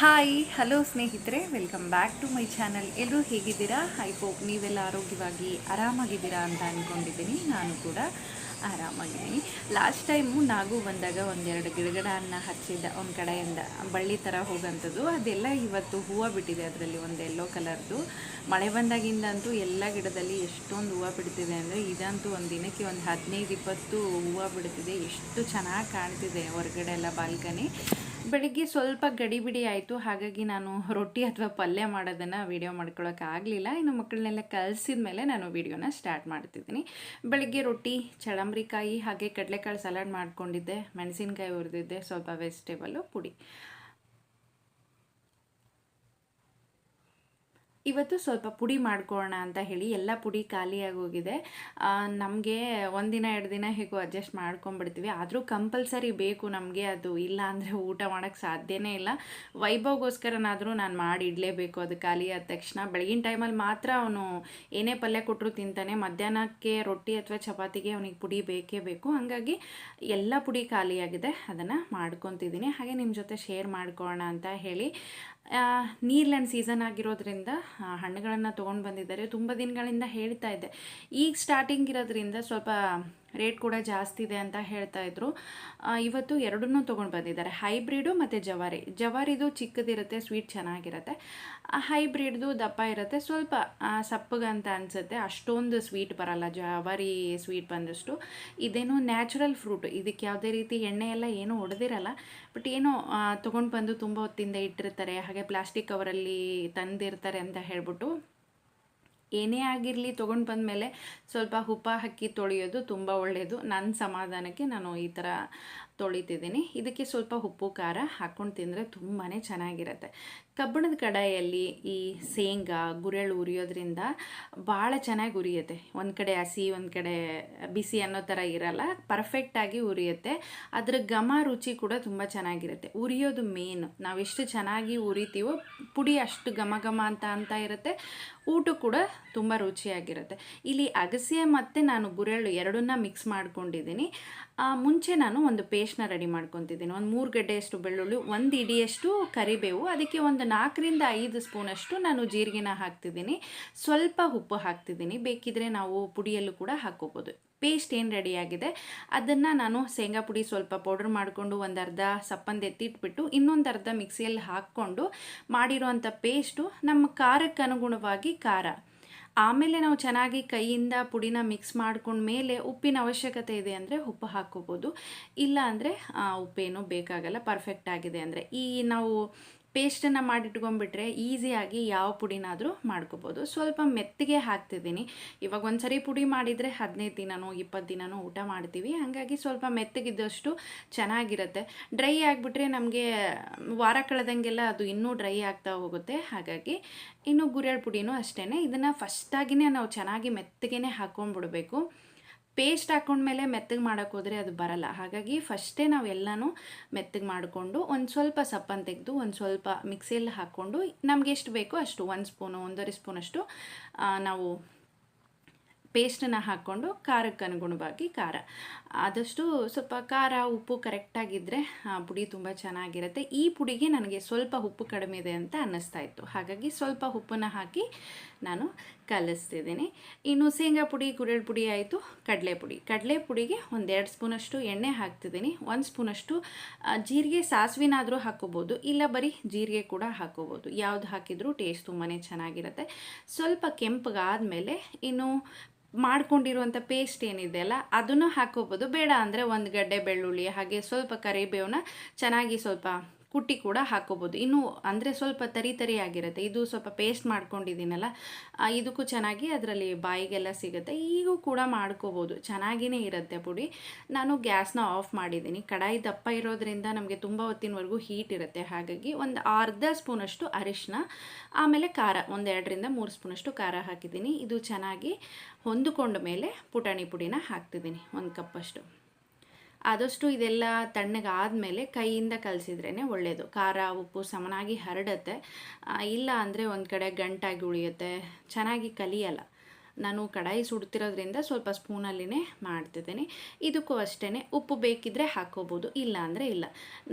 Hi, hello ಸ್ನೇಹಿತರೆ, welcome back to my channel. ಎಲ್ಲರೂ ಹೇಗಿದ್ದೀರಾ? ಐ ಹೋಪ್ ನೀವೆಲ್ಲ ಆರೋಗ್ಯವಾಗಿ ಆರಾಮಾಗಿದ್ದೀರಾ ಅಂತ ಅಂದ್ಕೊಂಡಿದ್ದೀನಿ ನಾನು ಕೂಡ ಆರಾಮಾಗಿದ್ದೀನಿ. ಲಾಸ್ಟ್ ಟೈಮು ನಾಗು ಬಂದಾಗ ಒಂದೆರಡು ಗಿಡಗಡನ್ನ ಹಚ್ಚಿದ್ದ, ಒಂದು ಕಡೆಯಿಂದ ಬಳ್ಳಿ ಥರ ಹೋಗೋಂಥದ್ದು ಅದೆಲ್ಲ ಇವತ್ತು ಹೂವು ಬಿಟ್ಟಿದೆ, ಅದರಲ್ಲಿ ಒಂದು ಎಲ್ಲೋ ಕಲರ್ದು ಮಳೆ ಬಂದಾಗಿಂದ ಅಂತೂ ಎಲ್ಲ ಗಿಡದಲ್ಲಿ ಎಷ್ಟೊಂದು ಹೂವು ಬಿಡ್ತಿದೆ ಅಂದರೆ, ಇದಂತೂ ಒಂದು ದಿನಕ್ಕೆ ಒಂದು ಹದಿನೈದು, ಇಪ್ಪತ್ತು ಹೂವು ಬಿಡ್ತಿದೆ. ಎಷ್ಟು ಚೆನ್ನಾಗಿ ಕಾಣ್ತಿದೆ ಹೊರಗಡೆ ಎಲ್ಲ ಬಾಲ್ಕನಿ ಬೆಳಿಗ್ಗೆ ಸ್ವಲ್ಪ ಗಡಿಬಿಡಿ ಆಯಿತು. ಹಾಗಾಗಿ ನಾನು ರೊಟ್ಟಿ ಅಥವಾ ಪಲ್ಯ ಮಾಡೋದನ್ನು ವೀಡಿಯೋ ಮಾಡ್ಕೊಳ್ಳೋಕೆ ಆಗಲಿಲ್ಲ. ಇನ್ನು ಮಕ್ಕಳನ್ನೆಲ್ಲ ಕಲಸಿದ ಮೇಲೆ ನಾನು ವೀಡಿಯೋನ ಸ್ಟಾರ್ಟ್ ಮಾಡ್ತಿದ್ದೀನಿ. ಬೆಳಿಗ್ಗೆ ರೊಟ್ಟಿ, ಚಳಂಬ್ರಿಕಾಯಿ, ಹಾಗೆ ಕಡಲೆಕಾಳು ಸಲಾಡ್ ಮಾಡ್ಕೊಂಡಿದ್ದೆ. ಮೆಣಸಿನ್ಕಾಯಿ ಹುರಿದಿದ್ದೆ. ಸ್ವಲ್ಪ ವೆಜಿಟೇಬಲ್ಲು ಪುಡಿ. ಇವತ್ತು ಸ್ವಲ್ಪ ಪುಡಿ ಮಾಡ್ಕೊಳ್ಳೋಣ ಅಂತ ಹೇಳಿ ಎಲ್ಲ ಪುಡಿ ಖಾಲಿಯಾಗಿ ಹೋಗಿದೆ ನಮಗೆ ಒಂದಿನ ಎರಡು ದಿನ ಹೇಗೋ ಅಡ್ಜಸ್ಟ್ ಮಾಡ್ಕೊಂಡ್ಬಿಡ್ತೀವಿ. ಆದರೂ ಕಂಪಲ್ಸರಿ ಬೇಕು ನಮಗೆ, ಅದು ಇಲ್ಲ ಅಂದರೆ ಊಟ ಮಾಡೋಕ್ಕೆ ಸಾಧ್ಯನೇ ಇಲ್ಲ. ವೈಭವಗೋಸ್ಕರನಾದರೂ ನಾನು ಮಾಡಿ ಇಡಲೇಬೇಕು ಅದು ಖಾಲಿ ಆದ ತಕ್ಷಣ. ಬೆಳಗಿನ ಟೈಮಲ್ಲಿ ಮಾತ್ರ ಅವನು ಏನೇ ಪಲ್ಯ ಕೊಟ್ಟರು ತಿಂತಾನೆ. ಮಧ್ಯಾಹ್ನಕ್ಕೆ ರೊಟ್ಟಿ ಅಥವಾ ಚಪಾತಿಗೆ ಅವನಿಗೆ ಪುಡಿ ಬೇಕೇ ಬೇಕು. ಹಾಗಾಗಿ ಎಲ್ಲ ಪುಡಿ ಖಾಲಿಯಾಗಿದೆ ಅದನ್ನು ಮಾಡ್ಕೊತಿದ್ದೀನಿ. ಹಾಗೆ ನಿಮ್ಮ ಜೊತೆ ಶೇರ್ ಮಾಡ್ಕೊಳ್ಳೋಣ ಅಂತ ಹೇಳಿ. ನೀರ್ಲ್ಯಾಂಡ್ ಸೀಸನ್ ಆಗಿರೋದ್ರಿಂದ ಹಣ್ಣುಗಳನ್ನು ತೊಗೊಂಡು ಬಂದಿದ್ದಾರೆ. ತುಂಬ ದಿನಗಳಿಂದ ಹೇಳ್ತಾ ಇದ್ದೆ. ಈಗ ಸ್ಟಾರ್ಟಿಂಗ್ ಇರೋದ್ರಿಂದ ಸ್ವಲ್ಪ ರೇಟ್ ಕೂಡ ಜಾಸ್ತಿ ಇದೆ ಅಂತ ಹೇಳ್ತಾ ಇದ್ರು. ಇವತ್ತು ಎರಡನ್ನೂ ತೊಗೊಂಡು ಬಂದಿದ್ದಾರೆ. ಹೈಬ್ರಿಡು ಮತ್ತು ಜವಾರಿ. ಜವಾರಿದು ಚಿಕ್ಕದಿರುತ್ತೆ, ಸ್ವೀಟ್ ಚೆನ್ನಾಗಿರುತ್ತೆ. ಹೈಬ್ರಿಡ್ದು ದಪ್ಪ ಇರುತ್ತೆ. ಸ್ವಲ್ಪ ಸಪ್ಪಗಂತ ಅನಿಸುತ್ತೆ. ಅಷ್ಟೊಂದು ಸ್ವೀಟ್ ಬರಲ್ಲ. ಜವಾರಿ ಸ್ವೀಟ್ ಬಂದಷ್ಟು. ಇದೇನು ನ್ಯಾಚುರಲ್ ಫ್ರೂಟ್. ಇದಕ್ಕೆ ಯಾವುದೇ ರೀತಿ ಎಣ್ಣೆ ಎಲ್ಲ ಏನೂ ಹೊಡೆದಿರಲ್ಲ. ಬಟ್ ಏನೋ ತೊಗೊಂಡು ಬಂದು ತುಂಬ ಹೊತ್ತಿಂದ ಇಟ್ಟಿರ್ತಾರೆ. ಹಾಗೆ ಪ್ಲಾಸ್ಟಿಕ್ ಕವರಲ್ಲಿ ತಂದಿರ್ತಾರೆ ಅಂತ ಹೇಳ್ಬಿಟ್ಟು ಏನೇ ಆಗಿರಲಿ ತೊಗೊಂಡು ಬಂದಮೇಲೆ ಸ್ವಲ್ಪ ಹುಪ್ಪ ಹಾಕಿ ತೊಳೆಯೋದು ತುಂಬ ಒಳ್ಳೆಯದು ನನ್ನ ಸಮಾಧಾನಕ್ಕೆ ನಾನು ಈ ಥರ ತೊಳಿತಿದ್ದೀನಿ. ಇದಕ್ಕೆ ಸ್ವಲ್ಪ ಉಪ್ಪು, ಖಾರ ಹಾಕ್ಕೊಂಡು ತಿಂದರೆ ತುಂಬಾ ಚೆನ್ನಾಗಿರುತ್ತೆ. ಕಬ್ಬಣದ ಕಡಾಯಲ್ಲಿ ಈ ಶೇಂಗಾ ಗುರೆಳು ಉರಿಯೋದ್ರಿಂದ ಭಾಳ ಚೆನ್ನಾಗಿ ಉರಿಯುತ್ತೆ. ಒಂದು ಕಡೆ ಹಸಿ, ಒಂದು ಕಡೆ ಬಿಸಿ ಅನ್ನೋ ಥರ ಇರಲ್ಲ ಪರ್ಫೆಕ್ಟಾಗಿ ಉರಿಯುತ್ತೆ. ಅದ್ರ ಘಮ, ರುಚಿ ಕೂಡ ತುಂಬ ಚೆನ್ನಾಗಿರುತ್ತೆ. ಉರಿಯೋದು ಮೇನ್ ಎಷ್ಟು ಚೆನ್ನಾಗಿ ಉರಿತೀವೋ ಪುಡಿ ಅಷ್ಟು ಘಮ ಘಮ ಅಂತ ಅಂತ ಇರುತ್ತೆ. ಊಟ ಕೂಡ ತುಂಬ ರುಚಿಯಾಗಿರುತ್ತೆ. ಇಲ್ಲಿ ಅಗಸೆ ಮತ್ತು ನಾನು ಗುರೆಳು ಎರಡನ್ನ ಮಿಕ್ಸ್ ಮಾಡ್ಕೊಂಡಿದ್ದೀನಿ. ಮುಂಚೆ ನಾನು ಒಂದು ಪೇಸ್ಟ್ನ ರೆಡಿ ಮಾಡ್ಕೊತಿದ್ದೀನಿ. ಒಂದು ಮೂರು ಗಡ್ಡೆಯಷ್ಟು ಬೆಳ್ಳುಳ್ಳಿ, ಒಂದು ಇಡಿಯಷ್ಟು ಕರಿಬೇವು, ಅದಕ್ಕೆ ಒಂದು ನಾಲ್ಕರಿಂದ ಐದು ಸ್ಪೂನಷ್ಟು ನಾನು ಜೀರಿಗೆನ ಹಾಕ್ತಿದ್ದೀನಿ. ಸ್ವಲ್ಪ ಉಪ್ಪು ಹಾಕ್ತಿದ್ದೀನಿ. ಬೇಕಿದ್ರೆ ನಾವು ಪುಡಿಯಲ್ಲೂ ಕೂಡ ಹಾಕ್ಕೋಬೋದು. ಪೇಸ್ಟ್ ಏನು ರೆಡಿಯಾಗಿದೆ ಅದನ್ನು ನಾನು ಶೇಂಗಾ ಪುಡಿ ಸ್ವಲ್ಪ ಪೌಡ್ರ್ ಮಾಡಿಕೊಂಡು ಒಂದು ಅರ್ಧ ಸಪ್ಪಂದು ಎತ್ತಿಟ್ಬಿಟ್ಟು ಇನ್ನೊಂದು ಅರ್ಧ ಮಿಕ್ಸಿಯಲ್ಲಿ ಹಾಕ್ಕೊಂಡು ಮಾಡಿರೋವಂಥ ಪೇಸ್ಟು ನಮ್ಮ ಖಾರಕ್ಕೆ ಅನುಗುಣವಾಗಿ ಖಾರ. ಆಮೇಲೆ ನಾವು ಚೆನ್ನಾಗಿ ಕೈಯಿಂದ ಪುಡಿನ ಮಿಕ್ಸ್ ಮಾಡ್ಕೊಂಡ ಮೇಲೆ ಉಪ್ಪಿನ ಅವಶ್ಯಕತೆ ಇದೆ ಅಂದರೆ ಉಪ್ಪು ಹಾಕ್ಕೋಬೋದು. ಇಲ್ಲ ಅಂದರೆ ಉಪ್ಪೇನು ಬೇಕಾಗಲ್ಲ. ಪರ್ಫೆಕ್ಟ್ ಆಗಿದೆ ಅಂದರೆ. ಈ ನಾವು ಪೇಸ್ಟನ್ನು ಮಾಡಿಟ್ಕೊಂಡ್ಬಿಟ್ರೆ ಈಸಿಯಾಗಿ ಯಾವ ಪುಡಿನಾದರೂ ಮಾಡ್ಕೋಬೋದು. ಸ್ವಲ್ಪ ಮೆತ್ತಗೆ ಹಾಕ್ತಿದ್ದೀನಿ. ಇವಾಗ ಒಂದು ಸರಿ ಪುಡಿ ಮಾಡಿದರೆ ಹದಿನೈದು ದಿನನೋ, ಇಪ್ಪತ್ತು ದಿನನೋ ಊಟ ಮಾಡ್ತೀವಿ. ಹಾಗಾಗಿ ಸ್ವಲ್ಪ ಮೆತ್ತಗಿದ್ದಷ್ಟು ಚೆನ್ನಾಗಿರುತ್ತೆ. ಡ್ರೈ ಆಗಿಬಿಟ್ರೆ ನಮಗೆ ವಾರ ಕಳೆದಂಗೆಲ್ಲ ಅದು ಇನ್ನೂ ಡ್ರೈ ಆಗ್ತಾ ಹೋಗುತ್ತೆ. ಹಾಗಾಗಿ ಇನ್ನು ಗುರೆಳ್ ಪುಡಿನೂ ಅಷ್ಟೇ ಇದನ್ನು ಫಸ್ಟಾಗಿನೇ ನಾವು ಚೆನ್ನಾಗಿ ಮೆತ್ತಗೆ ಹಾಕ್ಕೊಂಡ್ಬಿಡ್ಬೇಕು ಪೇಸ್ಟ್ ಹಾಕೊಂಡ್ಮೇಲೆ ಮೆತ್ತಗೆ ಮಾಡೋಕ್ಕೆ ಹೋದರೆ ಅದು ಬರಲ್ಲ. ಹಾಗಾಗಿ ಫಸ್ಟೇ ನಾವು ಎಲ್ಲನೂ ಮೆತ್ತಗೆ ಮಾಡಿಕೊಂಡು ಒಂದು ಸ್ವಲ್ಪ ಸಪ್ಪನ್ನು ತೆಗೆದು ಒಂದು ಸ್ವಲ್ಪ ಮಿಕ್ಸಿಯಲ್ಲಿ ಹಾಕ್ಕೊಂಡು ನಮ್ಗೆ ಎಷ್ಟು ಬೇಕೋ ಅಷ್ಟು ಒಂದು ಸ್ಪೂನು, ಒಂದೂವರೆ ಸ್ಪೂನಷ್ಟು ನಾವು ಪೇಸ್ಟನ್ನು ಹಾಕ್ಕೊಂಡು ಖಾರಕ್ಕೆ ಅನುಗುಣವಾಗಿ ಖಾರ. ಆದಷ್ಟು ಸ್ವಲ್ಪ ಖಾರ, ಉಪ್ಪು ಕರೆಕ್ಟಾಗಿದ್ದರೆ ಪುಡಿ ತುಂಬ ಚೆನ್ನಾಗಿರುತ್ತೆ. ಈ ಪುಡಿಗೆ ನನಗೆ ಸ್ವಲ್ಪ ಉಪ್ಪು ಕಡಿಮೆ ಇದೆ ಅಂತ ಅನ್ನಿಸ್ತಾ ಇತ್ತು. ಹಾಗಾಗಿ ಸ್ವಲ್ಪ ಉಪ್ಪನ್ನು ಹಾಕಿ ನಾನು ಕಲಿಸ್ತಿದ್ದೀನಿ. ಇನ್ನು ಶೇಂಗಾ ಪುಡಿ ಗುರೆಳ್ ಪುಡಿ ಆಯಿತು, ಕಡಲೆ ಪುಡಿ. ಕಡಲೆ ಪುಡಿಗೆ ಒಂದೆರಡು ಸ್ಪೂನಷ್ಟು ಎಣ್ಣೆ ಹಾಕ್ತಿದ್ದೀನಿ. ಒಂದು ಸ್ಪೂನಷ್ಟು ಜೀರಿಗೆ ಸಾಸಿವೆನಾದರೂ ಹಾಕೋಬೋದು ಇಲ್ಲ ಬರೀ ಜೀರಿಗೆ ಕೂಡ ಹಾಕೋಬೋದು ಯಾವ್ದು ಹಾಕಿದರೂ ಟೇಸ್ಟ್ ತುಂಬಾ ಚೆನ್ನಾಗಿರುತ್ತೆ. ಸ್ವಲ್ಪ ಕೆಂಪಗಾದಮೇಲೆ ಇನ್ನು ಮಾಡ್ಕೊಂಡಿರುವಂಥ ಪೇಸ್ಟ್ ಏನಿದೆ ಅಲ್ಲ, ಅದನ್ನು ಹಾಕೋಬೋದು ಬೇಡ ಅಂದರೆ ಒಂದು ಗಡ್ಡೆ ಬೆಳ್ಳುಳ್ಳಿ, ಹಾಗೆ ಸ್ವಲ್ಪ ಕರಿಬೇವನ್ನ ಚೆನ್ನಾಗಿ ಸ್ವಲ್ಪ ಕುಟ್ಟಿ ಕೂಡ ಹಾಕೋಬೋದು. ಇನ್ನು ಅಂದರೆ ಸ್ವಲ್ಪ ತರಿ ತರಿ ಆಗಿರುತ್ತೆ. ಇದು ಸ್ವಲ್ಪ ಪೇಸ್ಟ್ ಮಾಡ್ಕೊಂಡಿದ್ದೀನಲ್ಲ ಇದಕ್ಕೂ ಚೆನ್ನಾಗಿ ಅದರಲ್ಲಿ ಬಾಯಿಗೆಲ್ಲ ಸಿಗುತ್ತೆ. ಈಗೂ ಕೂಡ ಮಾಡ್ಕೋಬೋದು. ಚೆನ್ನಾಗಿಯೇ ಇರುತ್ತೆ ಪುಡಿ. ನಾನು ಗ್ಯಾಸ್ನ ಆಫ್ ಮಾಡಿದ್ದೀನಿ. ಕಡಾಯಿ ದಪ್ಪ ಇರೋದ್ರಿಂದ ನಮಗೆ ತುಂಬ ಹೊತ್ತಿನವರೆಗೂ ಹೀಟ್ ಇರುತ್ತೆ. ಹಾಗಾಗಿ ಒಂದು ಅರ್ಧ ಸ್ಪೂನಷ್ಟು ಅರಿಶಿನ ಆಮೇಲೆ ಖಾರ, ಒಂದು ಎರಡರಿಂದ ಮೂರು ಸ್ಪೂನಷ್ಟು ಖಾರ ಹಾಕಿದ್ದೀನಿ. ಇದು ಚೆನ್ನಾಗಿ ಹೊಂದಿಕೊಂಡ ಮೇಲೆ ಪುಟಾಣಿ ಪುಡಿನ ಹಾಕ್ತಿದ್ದೀನಿ. ಒಂದು ಕಪ್ಪಷ್ಟು. ಆದಷ್ಟು ಇದೆಲ್ಲ ತಣ್ಣಗಾದಮೇಲೆ ಕೈಯಿಂದ ಕಲಸಿದ್ರೇ ಒಳ್ಳೆಯದು ಖಾರ, ಉಪ್ಪು ಸಮನಾಗಿ ಹರಡುತ್ತೆ. ಇಲ್ಲ ಅಂದರೆ ಒಂದು ಕಡೆ ಗಂಟಾಗಿ ಉಳಿಯುತ್ತೆ. ಚೆನ್ನಾಗಿ ಕಲಿಯಲ್ಲ. ನಾನು ಕಡಾಯಿ ಸುಡ್ತಿರೋದ್ರಿಂದ ಸ್ವಲ್ಪ ಸ್ಪೂನಲ್ಲಿನೇ ಮಾಡ್ತಿದ್ದೀನಿ. ಇದಕ್ಕೂ ಅಷ್ಟೇ ಉಪ್ಪು ಬೇಕಿದ್ದರೆ ಹಾಕೋಬೋದು, ಇಲ್ಲ ಅಂದರೆ ಇಲ್ಲ.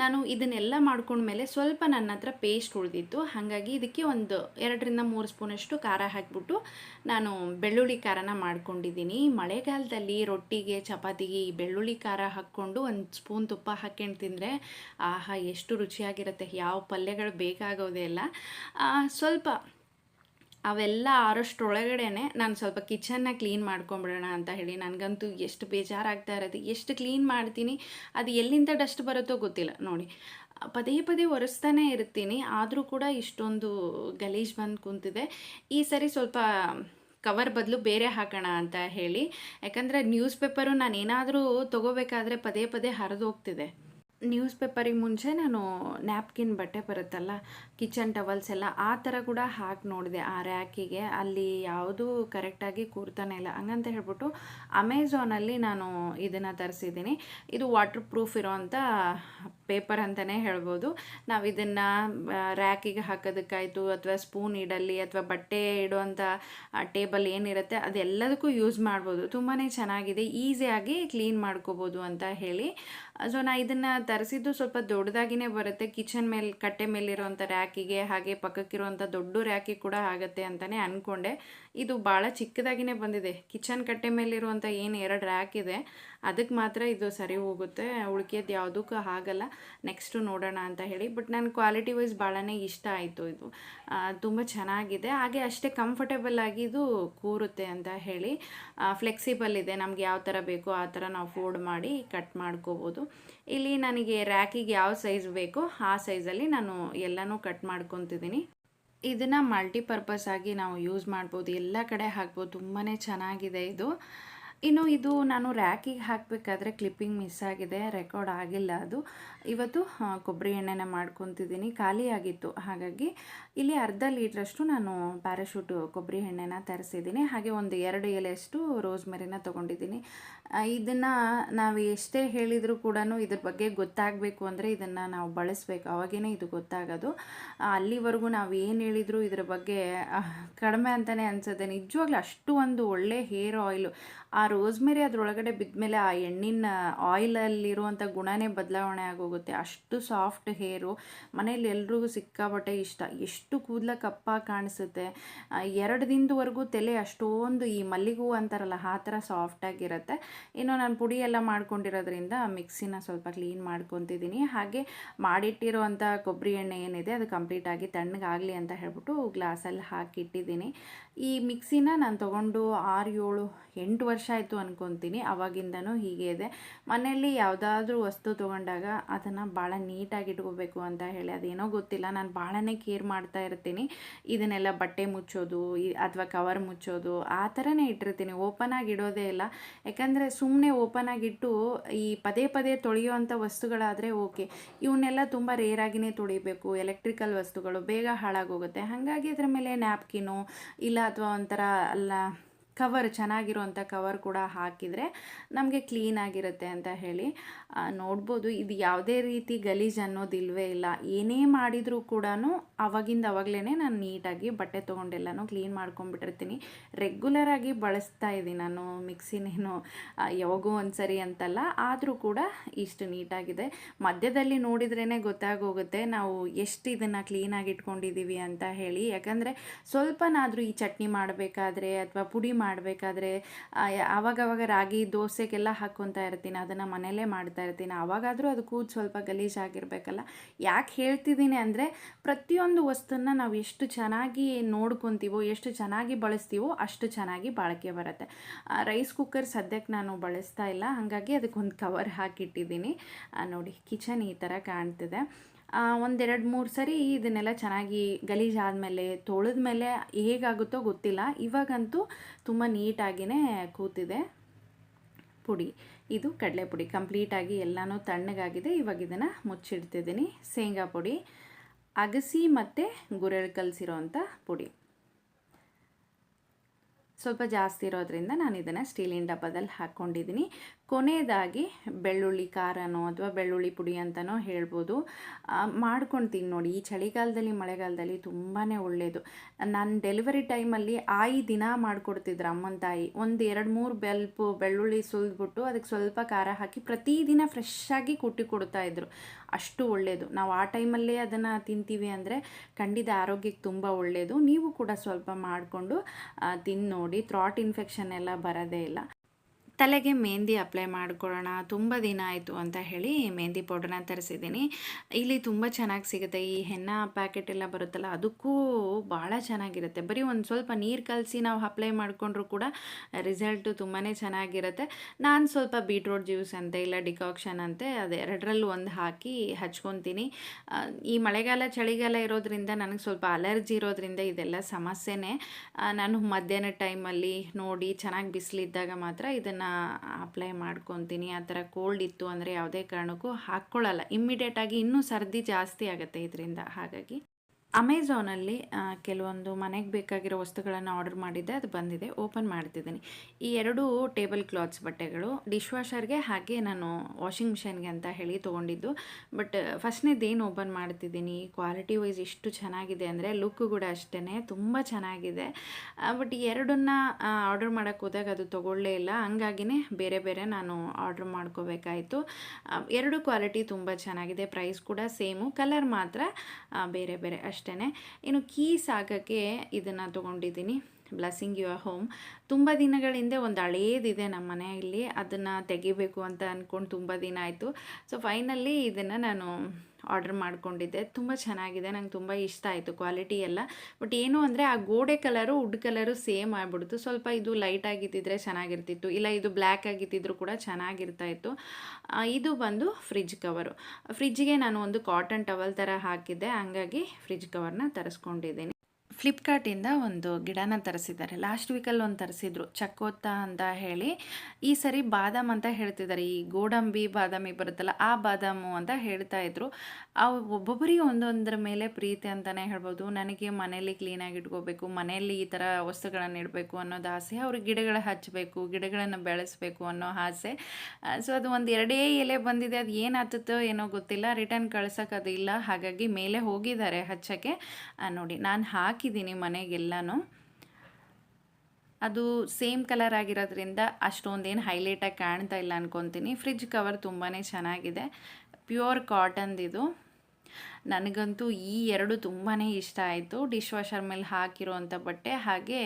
ನಾನು ಇದನ್ನೆಲ್ಲ ಮಾಡ್ಕೊಂಡ್ಮೇಲೆ ಸ್ವಲ್ಪ ನನ್ನ ಹತ್ರ ಪೇಸ್ಟ್ ಉಳಿದಿತ್ತು. ಹಾಗಾಗಿ ಇದಕ್ಕೆ ಒಂದು ಎರಡರಿಂದ ಮೂರು ಸ್ಪೂನಷ್ಟು ಖಾರ ಹಾಕಿಬಿಟ್ಟು ನಾನು ಬೆಳ್ಳುಳ್ಳಿ ಖಾರನ ಮಾಡ್ಕೊಂಡಿದ್ದೀನಿ. ಮಳೆಗಾಲದಲ್ಲಿ ರೊಟ್ಟಿಗೆ, ಚಪಾತಿಗೆ ಈ ಬೆಳ್ಳುಳ್ಳಿ ಖಾರ ಹಾಕ್ಕೊಂಡು ಒಂದು ಸ್ಪೂನ್ ತುಪ್ಪ ಹಾಕ್ಕೊಂಡು ತಿಂದರೆ ಆಹಾ, ಎಷ್ಟು ರುಚಿಯಾಗಿರುತ್ತೆ. ಯಾವ ಪಲ್ಯಗಳು ಬೇಕಾಗೋದೇ ಇಲ್ಲ. ಸ್ವಲ್ಪ ಅವೆಲ್ಲ ಆರೋಷ್ಟ್ರೊಳಗಡೆ ನಾನು ಸ್ವಲ್ಪ ಕಿಚನ್ನ ಕ್ಲೀನ್ ಮಾಡ್ಕೊಂಬಿಡೋಣ ಅಂತ ಹೇಳಿ. ನನಗಂತೂ ಎಷ್ಟು ಬೇಜಾರಾಗ್ತಾ ಇರೋದು ಎಷ್ಟು ಕ್ಲೀನ್ ಮಾಡ್ತೀನಿ, ಅದು ಎಲ್ಲಿಂದ ಡಸ್ಟ್ ಬರುತ್ತೋ ಗೊತ್ತಿಲ್ಲ. ನೋಡಿ, ಪದೇ ಪದೇ ಒರೆಸ್ತಾನೆ ಇರ್ತೀನಿ. ಆದರೂ ಕೂಡ ಇಷ್ಟೊಂದು ಗಲೀಜು ಬಂದು ಕುಂತಿದೆ. ಈ ಸರಿ ಸ್ವಲ್ಪ ಕವರ್ ಬದಲು ಬೇರೆ ಹಾಕೋಣ ಅಂತ ಹೇಳಿ. ಯಾಕಂದರೆ ನ್ಯೂಸ್ ಪೇಪರು ನಾನು ಏನಾದರೂ ತೊಗೋಬೇಕಾದ್ರೆ ಪದೇ ಪದೇ ಹರಿದೋಗ್ತಿದೆ. ನ್ಯೂಸ್ ಪೇಪರಿಗೆ ಮುಂಚೆ ನಾನು ನ್ಯಾಪ್ಕಿನ್ ಬಟ್ಟೆ ಬರುತ್ತಲ್ಲ ಕಿಚನ್ ಟವಲ್ಸ್ ಎಲ್ಲ ಆ ಥರ ಕೂಡ ಹಾಕಿ ನೋಡಿದೆ ಆ ರ್ಯಾಕಿಗೆ. ಅಲ್ಲಿ ಯಾವುದೂ ಕರೆಕ್ಟಾಗಿ ಕೂರ್ತಾನೆ ಇಲ್ಲ. ಹಂಗಂತ ಹೇಳ್ಬಿಟ್ಟು ಅಮೆಝಾನಲ್ಲಿ ನಾನು ಇದನ್ನು ತರಿಸಿದ್ದೀನಿ. ಇದು ವಾಟರ್ ಪ್ರೂಫ್ ಇರೋವಂಥ ಪೇಪರ್ ಅಂತಲೇ ಹೇಳ್ಬೋದು. ನಾವು ಇದನ್ನು ರ್ಯಾಕಿಗೆ ಹಾಕೋದಕ್ಕಾಯಿತು, ಅಥವಾ ಸ್ಪೂನ್ ಇಡಲ್ಲಿ ಅಥವಾ ಬಟ್ಟೆ ಇಡುವಂಥ ಟೇಬಲ್ ಏನಿರುತ್ತೆ ಅದೆಲ್ಲದಕ್ಕೂ ಯೂಸ್ ಮಾಡ್ಬೋದು. ತುಂಬಾ ಚೆನ್ನಾಗಿದೆ ಈಸಿಯಾಗಿ ಕ್ಲೀನ್ ಮಾಡ್ಕೋಬೋದು ಅಂತ ಹೇಳಿ. ಸೊ ನಾ ಇದನ್ನು ತರಿಸಿದ್ದು ಸ್ವಲ್ಪ ದೊಡ್ಡದಾಗಿನೇ ಬರುತ್ತೆ. ಕಿಚನ್ ಮೇಲೆ, ಕಟ್ಟೆ ಮೇಲಿರುವಂಥ ರ್ಯಾಕಿಗೆ ಹಾಗೆ ಪಕ್ಕಕ್ಕಿರುವಂಥ ದೊಡ್ಡ ರ್ಯಾಕಿಗೆ ಕೂಡ ಆಗುತ್ತೆ ಅಂತಲೇ ಅಂದ್ಕೊಂಡೆ ಇದು ಭಾಳ ಚಿಕ್ಕದಾಗಿನೇ ಬಂದಿದೆ. ಕಿಚನ್ ಕಟ್ಟೆ ಮೇಲಿರುವಂಥ ಏನು ಎರಡು ರ್ಯಾಕ್ ಇದೆ. ಅದಕ್ಕೆ ಮಾತ್ರ ಇದು ಸರಿ ಹೋಗುತ್ತೆ. ಉಳ್ಕೆದು ಯಾವುದಕ್ಕೂ ಆಗಲ್ಲ. ನೆಕ್ಸ್ಟು ನೋಡೋಣ ಅಂತ ಹೇಳಿ. ಬಟ್ ನನ್ನ ಕ್ವಾಲಿಟಿ ವೈಸ್ ಭಾಳನೇ ಇಷ್ಟ ಆಯಿತು ಇದು. ತುಂಬ ಚೆನ್ನಾಗಿದೆ. ಹಾಗೆ ಅಷ್ಟೇ ಕಂಫರ್ಟೇಬಲ್ ಆಗಿ ಇದು ಕೂರುತ್ತೆ ಅಂತ ಹೇಳಿ. ಫ್ಲೆಕ್ಸಿಬಲ್ ಇದೆ. ನಮ್ಗೆ ಯಾವ ಥರ ಬೇಕೋ ಆ ಥರ ನಾವು ಫೋಲ್ಡ್ ಮಾಡಿ ಕಟ್ ಮಾಡ್ಕೋಬೋದು. ಇಲ್ಲಿ ನನಗೆ ರ್ಯಾಕಿಗೆ ಯಾವ ಸೈಜ್ ಬೇಕು ಆ ಸೈಜಲ್ಲಿ ನಾನು ಎಲ್ಲನೂ ಕಟ್ ಮಾಡ್ಕೊತಿದ್ದೀನಿ. ಇದನ್ನು ಮಲ್ಟಿಪರ್ಪಸ್ ಆಗಿ ನಾವು ಯೂಸ್ ಮಾಡ್ಬೋದು. ಎಲ್ಲ ಕಡೆ ಹಾಕ್ಬೋದು. ತುಂಬಾ ಚೆನ್ನಾಗಿದೆ ಇದು. ಇನ್ನು ಇದು ನಾನು ರ್ಯಾಕಿಗೆ ಹಾಕಬೇಕಾದ್ರೆ ಕ್ಲಿಪ್ಪಿಂಗ್ ಮಿಸ್ ಆಗಿದೆ, ರೆಕಾರ್ಡ್ ಆಗಿಲ್ಲ ಅದು. ಇವತ್ತು ಕೊಬ್ಬರಿ ಎಣ್ಣೆನ ಮಾಡ್ಕೊತಿದ್ದೀನಿ, ಖಾಲಿ ಆಗಿತ್ತು. ಹಾಗಾಗಿ ಇಲ್ಲಿ ಅರ್ಧ ಲೀಟ್ರಷ್ಟು ನಾನು ಪ್ಯಾರಾಶೂಟ್ ಕೊಬ್ಬರಿ ಎಣ್ಣೆನ ತರಿಸಿದ್ದೀನಿ. ಹಾಗೆ ಒಂದು ಎರಡು ಎಲೆಯಷ್ಟು ರೋಸ್ಮೆರಿನ ತೊಗೊಂಡಿದ್ದೀನಿ. ಇದನ್ನು ನಾವು ಎಷ್ಟೇ ಹೇಳಿದರೂ ಕೂಡ ಇದ್ರ ಬಗ್ಗೆ ಗೊತ್ತಾಗಬೇಕು ಅಂದರೆ ಇದನ್ನು ನಾವು ಬಳಸಬೇಕು. ಅವಾಗೇ ಇದು ಗೊತ್ತಾಗೋದು. ಅಲ್ಲಿವರೆಗೂ ನಾವು ಏನು ಹೇಳಿದರೂ ಇದ್ರ ಬಗ್ಗೆ ಕಡಿಮೆ ಅಂತಲೇ ಅನಿಸುತ್ತೆ. ನಿಜವಾಗ್ಲೂ ಅಷ್ಟು ಒಂದು ಒಳ್ಳೆ ಹೇರ್ ಆಯಿಲು. ಆ ರೋಸ್ಮೆರಿ ಅದರೊಳಗಡೆ ಬಿದ್ಮೇಲೆ ಆ ಎಣ್ಣಿನ ಆಯಿಲಲ್ಲಿರುವಂಥ ಗುಣನೇ ಬದಲಾವಣೆ ಆಗೋಗುತ್ತೆ. ಅಷ್ಟು ಸಾಫ್ಟ್ ಹೇರು ಮನೇಲಿ ಎಲ್ರಿಗೂ ಸಿಕ್ಕಾಪಟ್ಟೆ ಇಷ್ಟ. ಎಷ್ಟು ಕೂದಲ ಕಪ್ಪಾಗಿ ಕಾಣಿಸುತ್ತೆ. ಎರಡು ದಿನದವರೆಗೂ ತಲೆ ಅಷ್ಟೊಂದು ಈ ಮಲ್ಲಿಗೆ ಅಂತಾರಲ್ಲ, ಆ ಥರ ಸಾಫ್ಟಾಗಿರುತ್ತೆ ಇನ್ನು ನಾನು ಪುಡಿ ಎಲ್ಲ ಮಾಡ್ಕೊಂಡಿರೋದ್ರಿಂದ ಮಿಕ್ಸಿನ ಸ್ವಲ್ಪ ಕ್ಲೀನ್ ಮಾಡ್ಕೊತಿದ್ದೀನಿ. ಹಾಗೆ ಮಾಡಿಟ್ಟಿರೋವಂಥ ಕೊಬ್ಬರಿ ಎಣ್ಣೆ ಏನಿದೆ, ಅದು ಕಂಪ್ಲೀಟಾಗಿ ತಣ್ಣಗಾಗಲಿ ಅಂತ ಹೇಳ್ಬಿಟ್ಟು ಗ್ಲಾಸಲ್ಲಿ ಹಾಕಿಟ್ಟಿದ್ದೀನಿ. ಈ ಮಿಕ್ಸಿನ ನಾನು ತೊಗೊಂಡು ಆರು, ಏಳು, ಎಂಟು ವರ್ಷ ಆಯಿತು ಅಂದ್ಕೊತೀನಿ ಅವಾಗಿಂದನೂ ಹೀಗೆ ಇದೆ. ಮನೆಯಲ್ಲಿ ಯಾವುದಾದ್ರೂ ವಸ್ತು ತೊಗೊಂಡಾಗ ಅದನ್ನು ಭಾಳ ನೀಟಾಗಿ ಇಟ್ಕೋಬೇಕು ಅಂತ ಹೇಳಿ. ಅದೇನೋ ಗೊತ್ತಿಲ್ಲ. ನಾನು ಭಾಳನೇ ಕೇರ್ ಮಾಡ್ತಾ ಇರ್ತೀನಿ. ಇದನ್ನೆಲ್ಲ ಬಟ್ಟೆ ಮುಚ್ಚೋದು ಅಥವಾ ಕವರ್ ಮುಚ್ಚೋದು, ಆ ಥರನೇ ಇಟ್ಟಿರ್ತೀನಿ. ಓಪನ್ ಆಗಿ ಇಡೋದೇ ಇಲ್ಲ. ಯಾಕಂದರೆ ಸುಮ್ಮನೆ ಓಪನ್ ಆಗಿಟ್ಟು ಈ ಪದೇ ಪದೇ ತೊಳೆಯುವಂಥ ವಸ್ತುಗಳಾದರೆ ಓಕೆ. ಇವನ್ನೆಲ್ಲ ತುಂಬ ರೇರಾಗಿನೇ ತೊಳಿಬೇಕು. ಎಲೆಕ್ಟ್ರಿಕಲ್ ವಸ್ತುಗಳು ಬೇಗ ಹಾಳಾಗೋಗುತ್ತೆ. ಹಾಗಾಗಿ ಅದರ ಮೇಲೆ ನ್ಯಾಪ್ಕಿನು ಇಲ್ಲ ಅಥವಾ ಒಂಥರ ಅಲ್ಲ ಕವರ್ ಚೆನ್ನಾಗಿರುವಂಥ ಕವರ್ ಕೂಡ ಹಾಕಿದರೆ ನಮಗೆ ಕ್ಲೀನ್ ಆಗಿರುತ್ತೆ ಅಂತ ಹೇಳಿ. ನೋಡ್ಬೋದು ಇದು ಯಾವುದೇ ರೀತಿ ಗಲೀಜು ಅನ್ನೋದಿಲ್ವೇ ಇಲ್ಲ. ಏನೇ ಮಾಡಿದರೂ ಕೂಡ ಅವಾಗಿಂದ ಅವಾಗಲೇ ನಾನು ನೀಟಾಗಿ ಬಟ್ಟೆ ತೊಗೊಂಡೆಲ್ಲನೂ ಕ್ಲೀನ್ ಮಾಡ್ಕೊಂಡ್ಬಿಟ್ಟಿರ್ತೀನಿ. ರೆಗ್ಯುಲರಾಗಿ ಬಳಸ್ತಾ ಇದ್ದೀನಿ ನಾನು ಮಿಕ್ಸಿನೇನು ಯಾವಾಗೂ ಯಾವಾಗೋ ಒಂದು ಸರಿ ಅಂತಲ್ಲ. ಆದರೂ ಕೂಡ ಇಷ್ಟು ನೀಟಾಗಿದೆ. ಮಧ್ಯದಲ್ಲಿ ನೋಡಿದ್ರೇ ಗೊತ್ತಾಗೋಗುತ್ತೆ ನಾವು ಎಷ್ಟು ಇದನ್ನು ಕ್ಲೀನಾಗಿ ಇಟ್ಕೊಂಡಿದ್ದೀವಿ ಅಂತ ಹೇಳಿ. ಯಾಕಂದರೆ ಸ್ವಲ್ಪನಾದರೂ ಈ ಚಟ್ನಿ ಮಾಡಬೇಕಾದ್ರೆ ಅಥವಾ ಪುಡಿ ಮಾಡಬೇಕಾದ್ರೆ ಆವಾಗವಾಗ ರಾಗಿ ದೋಸೆಗೆಲ್ಲ ಹಾಕ್ಕೊತಾ ಇರ್ತೀನಿ, ಅದನ್ನು ಮನೆಯಲ್ಲೇ ಮಾಡ್ತಾ ಇರ್ತೀನಿ. ಆವಾಗಾದರೂ ಅದು ಕೂದು ಸ್ವಲ್ಪ ಗಲೀಜಾಗಿರ್ಬೇಕಲ್ಲ. ಯಾಕೆ ಹೇಳ್ತಿದ್ದೀನಿ ಅಂದರೆ, ಪ್ರತಿಯೊಂದು ವಸ್ತುನ ನಾವು ಎಷ್ಟು ಚೆನ್ನಾಗಿ ನೋಡ್ಕೊತೀವೋ, ಎಷ್ಟು ಚೆನ್ನಾಗಿ ಬಳಸ್ತೀವೋ ಅಷ್ಟು ಚೆನ್ನಾಗಿ ಬಾಳಿಕೆ ಬರುತ್ತೆ. ರೈಸ್ ಕುಕ್ಕರ್ ಸದ್ಯಕ್ಕೆ ನಾನು ಬಳಸ್ತಾ ಇಲ್ಲ, ಹಾಗಾಗಿ ಅದಕ್ಕೊಂದು ಕವರ್ ಹಾಕಿಟ್ಟಿದ್ದೀನಿ. ನೋಡಿ, ಕಿಚನ್ ಈ ಥರ ಕಾಣ್ತಿದೆ. ಒಂದೆರಡು ಮೂರು ಸರಿ ಇದನ್ನೆಲ್ಲ ಚೆನ್ನಾಗಿ ಗಲೀಜಾದಮೇಲೆ ತೊಳೆದ್ಮೇಲೆ ಹೇಗಾಗುತ್ತೋ ಗೊತ್ತಿಲ್ಲ. ಇವಾಗಂತೂ ತುಂಬ ನೀಟಾಗಿಯೇ ಕೂತಿದೆ ಪುಡಿ. ಇದು ಕಡಲೆ ಪುಡಿ ಕಂಪ್ಲೀಟಾಗಿ ಎಲ್ಲನೂ ತಣ್ಣಗಾಗಿದೆ. ಇವಾಗ ಇದನ್ನು ಮುಚ್ಚಿಡ್ತಿದ್ದೀನಿ. ಶೇಂಗಾ ಪುಡಿ, ಅಗಸಿ ಮತ್ತು ಗುರೆಳ್ ಕಲಸಿರೋವಂಥ ಪುಡಿ. ಸ್ವಲ್ಪ ಜಾಸ್ತಿ ಇರೋದ್ರಿಂದ ನಾನು ಇದನ್ನು ಸ್ಟೀಲಿನ ಡಬ್ಬದಲ್ಲಿ ಹಾಕ್ಕೊಂಡಿದ್ದೀನಿ. ಕೊನೆಯದಾಗಿ ಬೆಳ್ಳುಳ್ಳಿ ಖಾರನೋ ಅಥವಾ ಬೆಳ್ಳುಳ್ಳಿ ಪುಡಿ ಅಂತನೋ ಹೇಳ್ಬೋದು. ಮಾಡ್ಕೊಳ್ತೀನಿ ನೋಡಿ. ಈ ಚಳಿಗಾಲದಲ್ಲಿ, ಮಳೆಗಾಲದಲ್ಲಿ ತುಂಬಾ ಒಳ್ಳೆಯದು ನಾನು ಡೆಲಿವರಿ ಟೈಮಲ್ಲಿ ಆಯಿ ದಿನ ಮಾಡಿಕೊಡ್ತಿದ್ರು ಅಮ್ಮನ ತಾಯಿ. ಒಂದು ಎರಡು ಮೂರು ಬೆಲ್ಪು ಬೆಳ್ಳುಳ್ಳಿ ಸುಲಿದ್ಬಿಟ್ಟು ಅದಕ್ಕೆ ಸ್ವಲ್ಪ ಖಾರ ಹಾಕಿ ಪ್ರತಿದಿನ ಫ್ರೆಶ್ಶಾಗಿ ಕುಟ್ಟಿ ಕೊಡ್ತಾ ಇದ್ರು. ಅಷ್ಟು ಒಳ್ಳೆಯದು ನಾವು ಆ ಟೈಮಲ್ಲೇ ಅದನ್ನು ತಿಂತೀವಿ ಅಂದರೆ ಖಂಡಿತ ಆರೋಗ್ಯಕ್ಕೆ ತುಂಬ ಒಳ್ಳೆಯದು ನೀವು ಕೂಡ ಸ್ವಲ್ಪ ಮಾಡಿಕೊಂಡು ತಿಂದು ನೋಡಿ. ಥ್ರಾಟ್ ಇನ್ಫೆಕ್ಷನ್ ಎಲ್ಲ ಬರೋದೇ ಇಲ್ಲ. ತಲೆಗೆ ಮೆಹಂದಿ ಅಪ್ಲೈ ಮಾಡ್ಕೊಳ್ಳೋಣ, ತುಂಬ ದಿನ ಆಯಿತು ಅಂತ ಹೇಳಿ ಮೆಹಂದಿ ಪೌಡರ್ನ ತರಿಸಿದ್ದೀನಿ. ಇಲ್ಲಿ ತುಂಬ ಚೆನ್ನಾಗಿ ಸಿಗುತ್ತೆ. ಈ ಹೆಣ್ಣ ಪ್ಯಾಕೆಟ್ ಎಲ್ಲ ಬರುತ್ತಲ್ಲ, ಅದಕ್ಕೂ ಭಾಳ ಚೆನ್ನಾಗಿರುತ್ತೆ. ಬರೀ ಒಂದು ಸ್ವಲ್ಪ ನೀರು ಕಲಸಿ ನಾವು ಅಪ್ಲೈ ಮಾಡಿಕೊಂಡ್ರೂ ಕೂಡ ರಿಸಲ್ಟು ತುಂಬಾ ಚೆನ್ನಾಗಿರುತ್ತೆ. ನಾನು ಸ್ವಲ್ಪ ಬೀಟ್ರೋಟ್ ಜ್ಯೂಸ್ ಅಂತೆ, ಇಲ್ಲ ಡಿಕಾಕ್ಷನ್ ಅಂತೆ, ಅದೇ ಎರಡರಲ್ಲೂ ಒಂದು ಹಾಕಿ ಹಚ್ಕೊತೀನಿ. ಈ ಮಳೆಗಾಲ, ಚಳಿಗಾಲ ಇರೋದ್ರಿಂದ ನನಗೆ ಸ್ವಲ್ಪ ಅಲರ್ಜಿ ಇರೋದ್ರಿಂದ ಇದೆಲ್ಲ ಸಮಸ್ಯೆನೇ. ನಾನು ಮಧ್ಯಾಹ್ನ ಟೈಮಲ್ಲಿ ನೋಡಿ ಚೆನ್ನಾಗಿ ಬಿಸಿಲಿದ್ದಾಗ ಮಾತ್ರ ಇದನ್ನು ಅಪ್ಲೈ ಮಾಡ್ಕೊತೀನಿ. ಆ ಥರ ಕೋಲ್ಡ್ ಇತ್ತು ಅಂದರೆ ಯಾವುದೇ ಕಾರಣಕ್ಕೂ ಹಾಕ್ಕೊಳ್ಳಲ್ಲ. ಇಮ್ಮಿಡಿಯೇಟಾಗಿ ಇನ್ನೂ ಸರ್ದಿ ಜಾಸ್ತಿ ಆಗುತ್ತೆ ಇದರಿಂದ. ಹಾಗಾಗಿ ಅಮೆಝಾನಲ್ಲಿ ಕೆಲವೊಂದು ಮನೆಗೆ ಬೇಕಾಗಿರೋ ವಸ್ತುಗಳನ್ನು ಆರ್ಡರ್ ಮಾಡಿದ್ದೆ, ಅದು ಬಂದಿದೆ ಓಪನ್ ಮಾಡ್ತಿದ್ದೀನಿ. ಈ ಎರಡು ಟೇಬಲ್ ಕ್ಲಾತ್ಸ್ ಬಟ್ಟೆಗಳು ಡಿಶ್ ವಾಷರ್ಗೆ ಹಾಗೆ ನಾನು ವಾಷಿಂಗ್ ಮಿಷನ್ಗೆ ಅಂತ ಹೇಳಿ ತೊಗೊಂಡಿದ್ದು. ಬಟ್ ಫಸ್ಟ್ನೇದೇನು ಓಪನ್ ಮಾಡ್ತಿದ್ದೀನಿ ಕ್ವಾಲಿಟಿ ವೈಸ್ ಇಷ್ಟು ಚೆನ್ನಾಗಿದೆ ಅಂದರೆ ಲುಕ್ ಕೂಡ ಅಷ್ಟೇ ತುಂಬ ಚೆನ್ನಾಗಿದೆ. ಬಟ್ ಎರಡನ್ನ ಆರ್ಡರ್ ಮಾಡೋಕ್ಕೆ ಹೋದಾಗ ಅದು ತೊಗೊಳ್ಳೇ ಇಲ್ಲ. ಹಂಗಾಗಿನೇ ಬೇರೆ ಬೇರೆ ನಾನು ಆರ್ಡರ್ ಮಾಡ್ಕೋಬೇಕಾಯಿತು. ಎರಡು ಕ್ವಾಲಿಟಿ ತುಂಬ ಚೆನ್ನಾಗಿದೆ ಪ್ರೈಸ್ ಕೂಡ ಸೇಮು ಕಲರ್ ಮಾತ್ರ ಬೇರೆ ಬೇರೆ. ಅಷ್ಟೇ ಇನ್ನು ಕೀಸ್ ಆಗೋಕ್ಕೆ ಇದನ್ನು ತೊಗೊಂಡಿದ್ದೀನಿ. ಬ್ಲಸ್ಸಿಂಗ್ ಯುವರ್ ಹೋಮ್ ತುಂಬ ದಿನಗಳ ಹಿಂದೆ ಒಂದು ಹಳೇದಿದೆ ನಮ್ಮ ಮನೆಯಲ್ಲಿ. ಅದನ್ನು ತೆಗಿಬೇಕು ಅಂತ ಅಂದ್ಕೊಂಡು ತುಂಬ ದಿನ ಆಯಿತು. ಸೊ ಫೈನಲಿ ಇದನ್ನು ನಾನು ಆರ್ಡರ್ ಮಾಡ್ಕೊಂಡಿದ್ದೆ. ತುಂಬ ಚೆನ್ನಾಗಿದೆ. ನಂಗೆ ತುಂಬ ಇಷ್ಟ ಆಯಿತು ಕ್ವಾಲಿಟಿ ಎಲ್ಲ. ಬಟ್ ಏನು ಅಂದರೆ ಆ ಗೋಡೆ ಕಲರು ವುಡ್ ಕಲರು ಸೇಮ್ ಆಗಿಬಿಡ್ತು. ಸ್ವಲ್ಪ ಇದು ಲೈಟ್ ಆಗಿದ್ದಿದ್ರೆ ಚೆನ್ನಾಗಿರ್ತಿತ್ತು. ಇಲ್ಲ ಇದು ಬ್ಲ್ಯಾಕ್ ಆಗಿದ್ದಿದ್ರು ಕೂಡ ಚೆನ್ನಾಗಿರ್ತಾ ಇತ್ತು ಇದು ಬಂದು ಫ್ರಿಜ್ ಕವರು. ಫ್ರಿಜ್ಗೆ ನಾನು ಒಂದು ಕಾಟನ್ ಟವಲ್ ಥರ ಹಾಕಿದ್ದೆ. ಹಂಗಾಗಿ ಫ್ರಿಜ್ ಕವರ್ನ ತರಿಸ್ಕೊಂಡಿದ್ದೀನಿ. ಫ್ಲಿಪ್ಕಾರ್ಟಿಂದ ಒಂದು ಗಿಡನ ತರಿಸಿದ್ದಾರೆ. ಲಾಸ್ಟ್ ವೀಕಲ್ಲಿ ಒಂದು ತರಿಸಿದ್ರು. ಚಕ್ಕೋತ್ತ ಅಂತ ಹೇಳಿ. ಈ ಸರಿ ಬಾದಾಮ್ ಅಂತ ಹೇಳ್ತಿದ್ದಾರೆ. ಈ ಗೋಡಂಬಿ ಬಾದಾಮಿ ಬರುತ್ತಲ್ಲ, ಆ ಬಾದಾಮು ಅಂತ ಹೇಳ್ತಾ ಇದ್ರು. ಆ ಒಬ್ಬೊಬ್ಬರಿಗೆ ಒಂದೊಂದರ ಮೇಲೆ ಪ್ರೀತಿ ಅಂತಲೇ ಹೇಳ್ಬೋದು. ನನಗೆ ಮನೇಲಿ ಕ್ಲೀನಾಗಿ ಇಟ್ಕೋಬೇಕು, ಮನೆಯಲ್ಲಿ ಈ ಥರ ವಸ್ತುಗಳನ್ನು ಇಡಬೇಕು ಅನ್ನೋದು ಆಸೆ. ಅವ್ರಿಗೆ ಗಿಡಗಳ ಹಚ್ಚಬೇಕು ಗಿಡಗಳನ್ನು ಬೆಳೆಸಬೇಕು ಅನ್ನೋ ಆಸೆ. ಸೊ ಅದು ಒಂದು ಎರಡೇ ಎಲೆ ಬಂದಿದೆ, ಅದು ಏನಾಗ್ತದೋ ಏನೋ ಗೊತ್ತಿಲ್ಲ. ರಿಟರ್ನ್ ಕಳ್ಸೋಕೆ ಅದು ಇಲ್ಲ. ಹಾಗಾಗಿ ಮೇಲೆ ಹೋಗಿದ್ದಾರೆ ಹಚ್ಚೋಕ್ಕೆ. ನೋಡಿ, ನಾನು ಹಾಕಿದ್ದೀನಿ ಮನೆಗೆಲ್ಲನೂ. ಅದು ಸೇಮ್ ಕಲರ್ ಆಗಿರೋದ್ರಿಂದ ಅಷ್ಟೊಂದೇನು ಹೈಲೈಟಾಗಿ ಕಾಣ್ತಾ ಇಲ್ಲ ಅಂದ್ಕೊತೀನಿ ಫ್ರಿಜ್ ಕವರ್ ತುಂಬಾ ಚೆನ್ನಾಗಿದೆ. ಪ್ಯೂರ್ ಕಾಟನ್ದಿದು. ನನಗಂತೂ ಈ ಎರಡು ತುಂಬಾ ಇಷ್ಟ ಆಯಿತು. ಡಿಶ್ ವಾಷರ್ ಮೇಲೆ ಹಾಕಿರೋವಂಥ ಬಟ್ಟೆ ಹಾಗೆ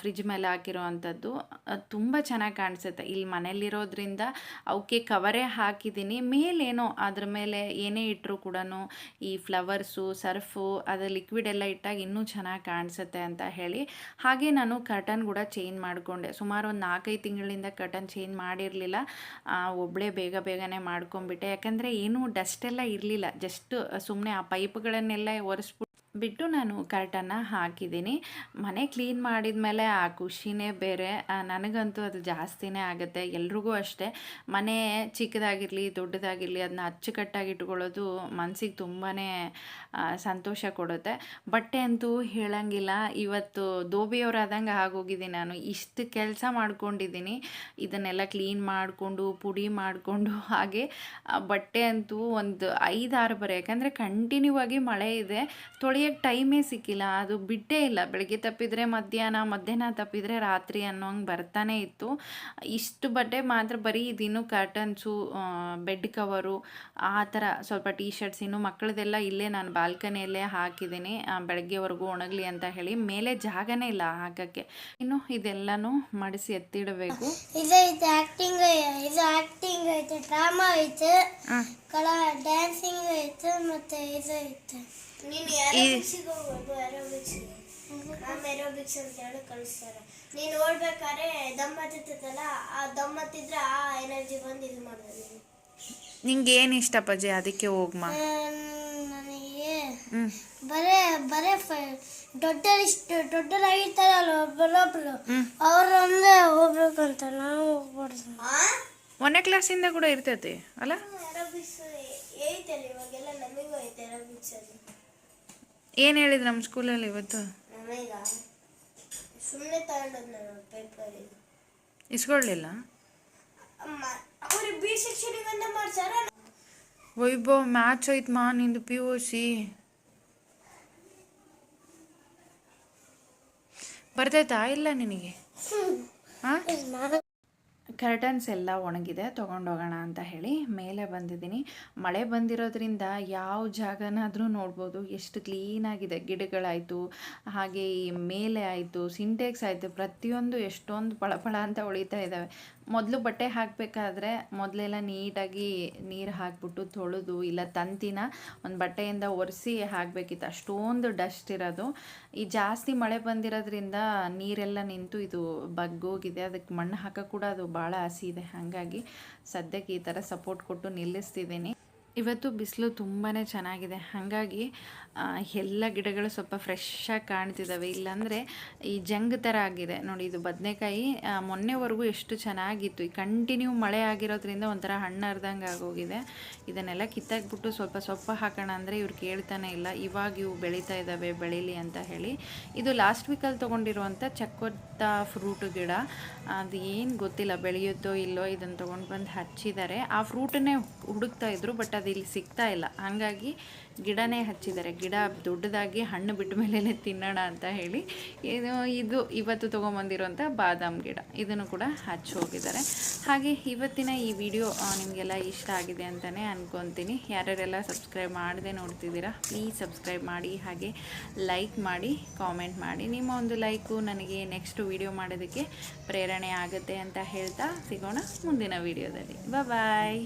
ಫ್ರಿಜ್ ಮೇಲೆ ಹಾಕಿರೋ ಅಂಥದ್ದು ತುಂಬ ಚೆನ್ನಾಗಿ ಕಾಣಿಸುತ್ತೆ. ಇಲ್ಲಿ ಮನೇಲಿರೋದ್ರಿಂದ ಅವಕ್ಕೆ ಕವರೇ ಹಾಕಿದ್ದೀನಿ. ಮೇಲೇನೋ ಅದ್ರ ಮೇಲೆ ಏನೇ ಇಟ್ಟರೂ ಕೂಡ ಈ ಫ್ಲವರ್ಸು, ಸರ್ಫು, ಅದು ಲಿಕ್ವಿಡ್ ಎಲ್ಲ ಇಟ್ಟಾಗ ಇನ್ನೂ ಚೆನ್ನಾಗಿ ಕಾಣಿಸುತ್ತೆ ಅಂತ ಹೇಳಿ. ಹಾಗೆ ನಾನು ಕರ್ಟನ್ ಕೂಡ ಚೇಂಜ್ ಮಾಡಿಕೊಂಡೆ. ಸುಮಾರು ಒಂದು ನಾಲ್ಕೈದು ತಿಂಗಳಿಂದ ಕರ್ಟನ್ ಚೇಂಜ್ ಮಾಡಿರಲಿಲ್ಲ. ಒಬ್ಬಳೇ ಬೇಗ ಬೇಗನೆ ಮಾಡ್ಕೊಂಡ್ಬಿಟ್ಟೆ. ಯಾಕಂದರೆ ಏನೂ ಡಸ್ಟ್ ಎಲ್ಲ ಇರಲಿಲ್ಲ. ಜಸ್ಟ್ ಸುಮ್ಮನೆ ಆ ಪೈಪ್ಗಳನ್ನೆಲ್ಲ ಒರೆಸ್ಬಿಟ್ಟು ಬಿಟ್ಟು ನಾನು ಕರ್ಟನ್ನ ಹಾಕಿದ್ದೀನಿ. ಮನೆ ಕ್ಲೀನ್ ಮಾಡಿದ ಮೇಲೆ ಆ ಖುಷಿನೇ ಬೇರೆ. ನನಗಂತೂ ಅದು ಜಾಸ್ತಿನೇ ಆಗುತ್ತೆ. ಎಲ್ರಿಗೂ ಅಷ್ಟೇ. ಮನೆ ಚಿಕ್ಕದಾಗಿರಲಿ, ದೊಡ್ಡದಾಗಿರಲಿ ಅದನ್ನ ಅಚ್ಚುಕಟ್ಟಾಗಿ ಇಟ್ಕೊಳ್ಳೋದು ಮನಸ್ಸಿಗೆ ತುಂಬಾ ಸಂತೋಷ ಕೊಡುತ್ತೆ. ಬಟ್ಟೆ ಅಂತೂ ಹೇಳಂಗಿಲ್ಲ. ಇವತ್ತು ದೋಬಿಯವರಾದಂಗೆ ಆಗೋಗಿದ್ದೀನಿ ನಾನು. ಇಷ್ಟು ಕೆಲಸ ಮಾಡ್ಕೊಂಡಿದ್ದೀನಿ. ಇದನ್ನೆಲ್ಲ ಕ್ಲೀನ್ ಮಾಡಿಕೊಂಡು, ಪುಡಿ ಮಾಡಿಕೊಂಡು ಹಾಗೆ. ಬಟ್ಟೆ ಅಂತೂ ಒಂದು ಐದಾರು ಬರೆ. ಯಾಕಂದರೆ ಕಂಟಿನ್ಯೂ ಆಗಿ ಮಳೆ ಇದೆ. ತೊಳೆಯೋಕ್ಕೆ ಟೈಮೇ ಸಿಕ್ಕಿಲ್ಲ ಅದು ಬಿಟ್ಟೇ ಇಲ್ಲ. ಬೆಳಗ್ಗೆ ತಪ್ಪಿದರೆ ಮಧ್ಯಾಹ್ನ ಮಧ್ಯಾಹ್ನ ತಪ್ಪಿದರೆ ರಾತ್ರಿ ಅನ್ನೋ ಹಂಗೆ ಬರ್ತಾನೆ ಇತ್ತು. ಇಷ್ಟು ಬಟ್ಟೆ ಮಾತ್ರ ಬರೀ ಇದಿನ್ನು ಕರ್ಟನ್ಸು ಬೆಡ್ ಕವರು ಆ ಥರ ಸ್ವಲ್ಪ ಟೀ ಶರ್ಟ್ಸ್ ಇನ್ನು ಮಕ್ಕಳದೆಲ್ಲ ಇಲ್ಲೇ ನಾನು ಬಾಲ್ಕನಿಯಲ್ಲೇ ಹಾಕಿದ್ದೀನಿ. ಬೆಳಗ್ಗೆವರೆಗೂ ಒಣಗಲಿ ಅಂತ ಹೇಳಿ ಮೇಲೆ ಜಾಗನೇ ಇಲ್ಲ ಹಾಕಕ್ಕೆ. ಇನ್ನು ಇದೆಲ್ಲನೂ ಮಡಿಸಿ ಎತ್ತಿಡಬೇಕು. ಇದು ಐತೆ ಆಕ್ಟಿಂಗ್ ಇದು ಆಕ್ಟಿಂಗ್ ಐತೆ ಡ್ರಾಮಾ ಐತೆ ಕಲ ಡ್ಯಾನ್ಸಿಂಗ್ ಐತೆ ಮತ್ತೆ ಇದು ಐತೆ ನೀನು ಏರೋಬಿಕ್ಸಿಗೆ ಹೋಗ್ಬೋದು ಏರೋಬಿಕ್ಸಿಗೆ ನಮ್ಮ ಏರೋಬಿಕ್ಸ್ ಅಂತ ಹೇಳಿ ಕಳಿಸ್ತಾರೆ ನೀನು ಓಡ್ಬೇಕಾದ್ರೆ ದಮ್ ಹತ್ತತ್ತಲ್ಲ ಆ ದಮ್ಮತ್ತಿದ್ರೆ ಆ ಎನರ್ಜಿ ಬಂದು ಇದು ಮಾಡೋದು ನೀನು ನಿಂಗೆ ಏನು ಇಷ್ಟ ಪಜೆ ಅದಕ್ಕೆ ಹೋಗ್ಮ ನನಗೆ ಬರೇ ಬರೇ ದೊಡ್ಡ ದೊಡ್ಡರಾಗಿರ್ತಾರಲ್ಲ ಒಬ್ಬರೊಬ್ರು ಅವ್ರೊಂದೇ ಹೋಗ್ಬೇಕಂತ ನಾವು ಹೋಗ್ಬಾರ್ದು ಒಂದನೇ ಕ್ಲಾಸಿಂದ ಕೂಡ ಇರ್ತೈತಿ ಅಲ್ಲ ಏರೋಬಿಕ್ಸ್ ಐತಲ್ಲ ಇವಾಗೆಲ್ಲ ನಮಗೂ ಐತೆ ಏರೋಬಿಕ್ಸ್ ಅಲ್ಲಿ ಏನು ಹೇಳಿದ್ರು ನಮ್ಮ ಸ್ಕೂಲಲ್ಲಿ ಇವತ್ತು? ಸುಮ್ಮನೆ ನಾನು ಪೇಪರ್ ಇಸ್ಕೊಳ್ಳಿಲ್ಲ ಅಮ್ಮ ಅವ್ರಿಗೆ ಬಿ ಸೆಕ್ಷನಿಗಂತ ಮಾಡ್ಸಾರ? ವೈಭವ್ ಮ್ಯಾಚ್ ಐತ್ ಮಾ ನಿಂದು ಪಿ ಯು ಸಿ ಬರ್ತೈತಾ ಇಲ್ಲ ನಿನಗೆ? ಹಾಂ ಕರ್ಟನ್ಸ್ ಎಲ್ಲ ಒಣಗಿದೆ, ತೊಗೊಂಡೋಗೋಣ ಅಂತ ಹೇಳಿ ಮೇಲೆ ಬಂದಿದ್ದೀನಿ. ಮಳೆ ಬಂದಿರೋದ್ರಿಂದ ಯಾವ ಜಾಗನಾದರೂ ನೋಡ್ಬೋದು. ಎಷ್ಟು ಕ್ಲೀನಾಗಿದೆ ಗಿಡಗಳಾಯಿತು, ಹಾಗೆ ಈ ಮೇಲೆ ಆಯಿತು ಸಿಂಟೆಕ್ಸ್ ಆಯಿತು, ಪ್ರತಿಯೊಂದು ಎಷ್ಟೊಂದು ಪಳಪಳ ಅಂತ ಉಳಿತಾ ಇದ್ದಾವೆ. ಮೊದಲು ಬಟ್ಟೆ ಹಾಕಬೇಕಾದ್ರೆ ಮೊದಲೆಲ್ಲ ನೀಟಾಗಿ ನೀರು ಹಾಕ್ಬಿಟ್ಟು ತೊಳೆದು ಇಲ್ಲ ತಂತಿನ ಒಂದು ಬಟ್ಟೆಯಿಂದ ಒರೆಸಿ ಹಾಕಬೇಕಿತ್ತು. ಅಷ್ಟೊಂದು ಡಸ್ಟ್ ಇರೋದು. ಈ ಜಾಸ್ತಿ ಮಳೆ ಬಂದಿರೋದ್ರಿಂದ ನೀರೆಲ್ಲ ನಿಂತು ಇದು ಬಗ್ಗೋಗಿದೆ. ಅದಕ್ಕೆ ಮಣ್ಣು ಹಾಕಕ್ಕೆ ಕೂಡ ಅದು ಭಾಳ ಹಸಿ ಇದೆ. ಹಾಗಾಗಿ ಸದ್ಯಕ್ಕೆ ಈ ಥರ ಸಪೋರ್ಟ್ ಕೊಟ್ಟು ನಿಲ್ಲಿಸ್ತಿದ್ದೀನಿ. ಇವತ್ತು ಬಿಸಿಲು ತುಂಬಾ ಚೆನ್ನಾಗಿದೆ. ಹಾಗಾಗಿ ಎಲ್ಲ ಗಿಡಗಳು ಸ್ವಲ್ಪ ಫ್ರೆಶ್ ಆಗಿ ಕಾಣ್ತಿದ್ದಾವೆ ಇಲ್ಲಾಂದರೆ ಈ ಜಂಗ್ ಥರ ಆಗಿದೆ. ನೋಡಿ, ಇದು ಬದನೆಕಾಯಿ ಮೊನ್ನೆವರೆಗೂ ಎಷ್ಟು ಚೆನ್ನಾಗಿತ್ತು. ಈ ಕಂಟಿನ್ಯೂ ಮಳೆ ಆಗಿರೋದ್ರಿಂದ ಒಂಥರ ಹಣ್ಣು ಅರ್ದಂಗೆ ಆಗೋಗಿದೆ. ಇದನ್ನೆಲ್ಲ ಕಿತ್ತಾಕ್ಬಿಟ್ಟು ಸ್ವಲ್ಪ ಸೊಪ್ಪು ಹಾಕೋಣ ಅಂದರೆ ಇವ್ರು ಕೇಳ್ತಾನೆ ಇಲ್ಲ. ಇವಾಗ ಇವು ಬೆಳೀತಾ ಇದ್ದಾವೆ ಬೆಳೀಲಿ ಅಂತ ಹೇಳಿ. ಇದು ಲಾಸ್ಟ್ ವೀಕಲ್ಲಿ ತೊಗೊಂಡಿರುವಂಥ ಚಕ್ಕೊತ್ತ ಫ್ರೂಟ್ ಗಿಡ. ಅದು ಏನು ಗೊತ್ತಿಲ್ಲ, ಬೆಳೆಯುತ್ತೋ ಇಲ್ಲೋ ಇದನ್ನು ತೊಗೊಂಡು ಬಂದು ಹಚ್ಚಿದ್ದಾರೆ. ಆ ಫ್ರೂಟನ್ನೇ ಹುಡುಕ್ತಾ ಇದ್ರು ಬಟ್ ಅದು ಇಲ್ಲಿ ಸಿಗ್ತಾ ಇಲ್ಲ. ಹಾಗಾಗಿ ಗಿಡನೇ ಹಚ್ಚಿದ್ದಾರೆ. ಗಿಡ ದೊಡ್ಡದಾಗಿ ಹಣ್ಣು ಬಿಟ್ಟ ಮೇಲೇ ತಿನ್ನೋಣ ಅಂತ ಹೇಳಿ ಇದು ಇದು ಇವತ್ತು ತೊಗೊಂಬಂದಿರೋಂಥ ಬಾದಾಮ್ ಗಿಡ. ಇದನ್ನು ಕೂಡ ಹಚ್ಚಿ ಹೋಗಿದ್ದಾರೆ. ಹಾಗೆ ಇವತ್ತಿನ ಈ ವಿಡಿಯೋ ನಿಮಗೆಲ್ಲ ಇಷ್ಟ ಆಗಿದೆ ಅಂತಲೇ ಅನ್ಕೊತೀನಿ. ಯಾರ್ಯಾರೆಲ್ಲ ಸಬ್ಸ್ಕ್ರೈಬ್ ಮಾಡದೆ ನೋಡ್ತಿದ್ದೀರಾ ಪ್ಲೀಸ್ ಸಬ್ಸ್ಕ್ರೈಬ್ ಮಾಡಿ, ಹಾಗೆ ಲೈಕ್ ಮಾಡಿ ಕಾಮೆಂಟ್ ಮಾಡಿ. ನಿಮ್ಮ ಒಂದು ಲೈಕು ನನಗೆ ನೆಕ್ಸ್ಟ್ ವಿಡಿಯೋ ಮಾಡೋದಕ್ಕೆ ಪ್ರೇರಣೆ ಆಗುತ್ತೆ ಅಂತ ಹೇಳ್ತಾ ಸಿಗೋಣ ಮುಂದಿನ ವಿಡಿಯೋದಲ್ಲಿ. ಬಾಯ್